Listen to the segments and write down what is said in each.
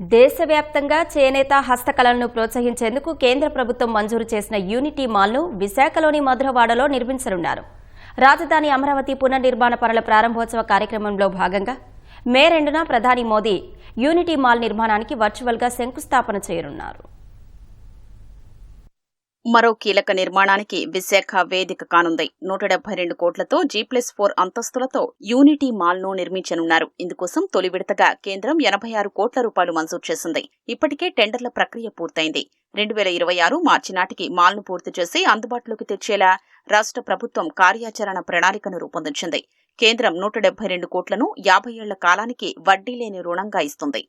దేశవ్యాప్తంగా చేనేత హస్తకళలను ప్రోత్సహించేందుకు కేంద్ర ప్రభుత్వం మంజూరు చేసిన యూనిటీ మాల్ను విశాఖలోని మధురవాడలో నిర్మించనున్నారు. రాజధాని అమరావతి పునర్నిర్మాణ పనుల ప్రారంభోత్సవ కార్యక్రమంలో భాగంగా మే రెండున ప్రధాని మోదీ యూనిటీ మాల్ నిర్మాణానికి వర్చువల్గా శంకుస్థాపన చేయనున్నారు. మరో కీలక నిర్మాణానికి విశాఖ వేదిక కానుంది. నూట డెబ్బై రెండు కోట్లతో జీ ప్లస్ ఫోర్ అంతస్తులతో యూనిటీ మాల్ను నిర్మించనున్నారు. ఇందుకోసం తొలి విడతగా కేంద్రం ఎనభై ఆరు కోట్ల రూపాయలు మంజూరు చేసింది. ఇప్పటికే టెండర్ల ప్రక్రియ పూర్తయింది. రెండు వేల ఇరవై ఆరు మార్చి నాటికి మాల్ను పూర్తి చేసి అందుబాటులోకి తెచ్చేలా రాష్ట్ర ప్రభుత్వం కార్యాచరణ ప్రణాళికను రూపొందించింది. కేంద్రం నూట డెబ్బై రెండు కోట్లను యాభై ఏళ్ళ కాలానికి వడ్డీ లేని రుణంగా ఇస్తుంది.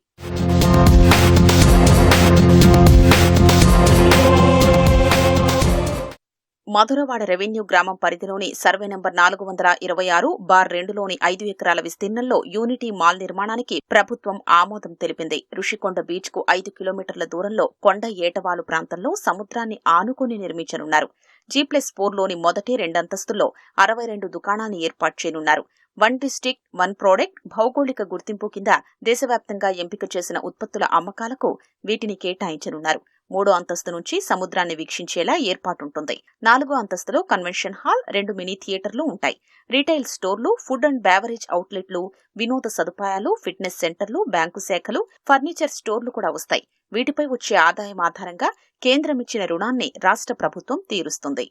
మధురవాడ రెవెన్యూ గ్రామం పరిధిలోని సర్వే నంబర్ నాలుగు వందల ఇరవై ఆరు బార్ రెండులోని ఐదు ఎకరాల విస్తీర్ణంలో యూనిటీ మాల్ నిర్మాణానికి ప్రభుత్వం ఆమోదం తెలిపింది. ఋషికొండ బీచ్కు ఐదు కిలోమీటర్ల దూరంలో కొండ ఏటవాలు ప్రాంతంలో సముద్రాన్ని ఆనుకుని నిర్మించనున్నారు. జీ ప్లస్ ఫోర్లోని మొదటి రెండంతస్తుల్లో అరవై రెండు దుకాణాన్ని ఏర్పాటు చేయనున్నారు. వన్ డిస్టిక్ వన్ ప్రోడక్ట్ భౌగోళిక గుర్తింపు కింద దేశవ్యాప్తంగా ఎంపిక చేసిన ఉత్పత్తుల అమ్మకాలకు వీటిని కేటాయించనున్నారు. మూడో అంతస్తు నుంచి సముద్రాన్ని వీక్షించేలా ఏర్పాటుంటుంది. నాలుగో అంతస్తులో కన్వెన్షన్ హాల్ రెండు మినీ థియేటర్లు ఉంటాయి. రీటైల్ స్టోర్లు ఫుడ్ అండ్ బ్యావరేజ్ అవుట్లెట్లు వినోద సదుపాయాలు ఫిట్నెస్ సెంటర్లు బ్యాంకు శాఖలు ఫర్నిచర్ స్టోర్లు కూడా వస్తాయి. వీటిపై వచ్చే ఆదాయం ఆధారంగా కేంద్రం ఇచ్చిన రుణాన్ని రాష్ట్ర ప్రభుత్వం తీరుస్తుంది.